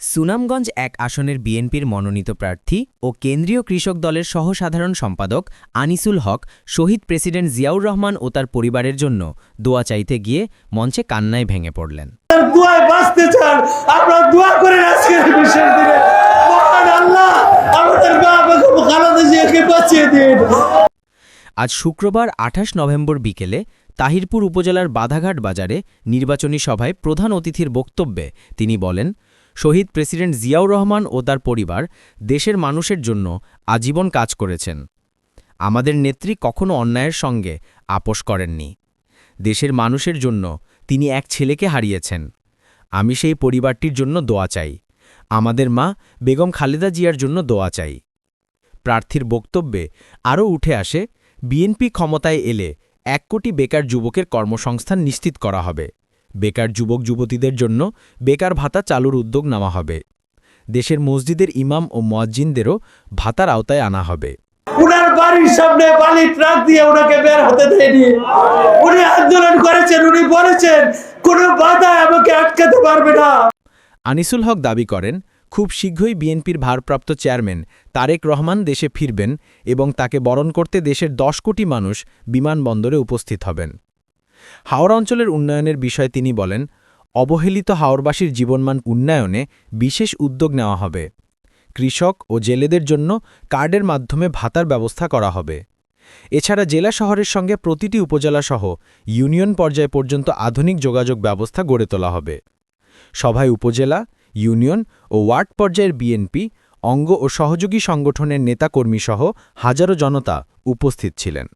সুনামগঞ্জ এক আসনের বিএনপির মনোনীত প্রার্থী ও কেন্দ্রীয় কৃষক দলের সহসাধারণ সম্পাদক আনিসুল হক শহীদ প্রেসিডেন্ট জিয়াউর রহমান ও তার পরিবারের জন্য দোয়া চাইতে গিয়ে মঞ্চে কান্নায় ভেঙে পড়লেন। আজ শুক্রবার আঠাশ নভেম্বর বিকেলে তাহিরপুর উপজেলার বাধাঘাট বাজারে নির্বাচনী সভায় প্রধান অতিথির বক্তব্যে তিনি বলেন শহীদ প্রেসিডেন্ট জিয়াউর রহমান ও তার পরিবার দেশের মানুষের জন্য আজীবন কাজ করেছেন। আমাদের নেত্রী কখনো অন্যায়ের সঙ্গে আপোষ করেননি। দেশের মানুষের জন্য তিনি এক ছেলেকে হারিয়েছেন। আমি সেই পরিবারটির জন্য দোয়া চাই। আমাদের মা বেগম খালেদা জিয়ার জন্য দোয়া চাই। প্রার্থীর বক্তব্যে আরও উঠে আসে, বিএনপি ক্ষমতায় এলে এক কোটি বেকার যুবকের কর্মসংস্থান নিশ্চিত করা হবে। বেকার যুবক যুবতীদের জন্য বেকার ভাতা চালুর উদ্যোগ নেওয়া হবে। দেশের মসজিদের ইমাম ও মজ্জিনদেরও ভাতার আওতায় আনা হবে। উনার বাড়ির সামনে বালি ট্রাক দিয়ে ওনাকে বের হতে দেয়নি। উনি আন্দোলন করেছেন উনি বলেছেন কোনো বাধা আমাকে আটকাতে পারবে না। আনিসুল হক দাবি করেন খুব শীঘ্রই বিএনপির ভারপ্রাপ্ত চেয়ারম্যান তারেক রহমান দেশে ফিরবেন এবং তাকে বরণ করতে দেশের দশ কোটি মানুষ বিমানবন্দরে উপস্থিত হবেন। হাওড়া অঞ্চলের উন্নয়নের বিষয়ে তিনি বলেন, অবহেলিত হাওড়বাসীর জীবনমান উন্নয়নে বিশেষ উদ্যোগ নেওয়া হবে। কৃষক ও জেলেদের জন্য কার্ডের মাধ্যমে ভাতার ব্যবস্থা করা হবে। এছাড়া জেলা শহরের সঙ্গে প্রতিটি উপজেলাসহ ইউনিয়ন পর্যায় পর্যন্ত আধুনিক যোগাযোগ ব্যবস্থা গড়ে তোলা হবে। সভায় উপজেলা, ইউনিয়ন ও ওয়ার্ড পর্যায়ের বিএনপি, অঙ্গ ও সহযোগী সংগঠনের নেতাকর্মীসহ হাজারো জনতা উপস্থিত ছিলেন।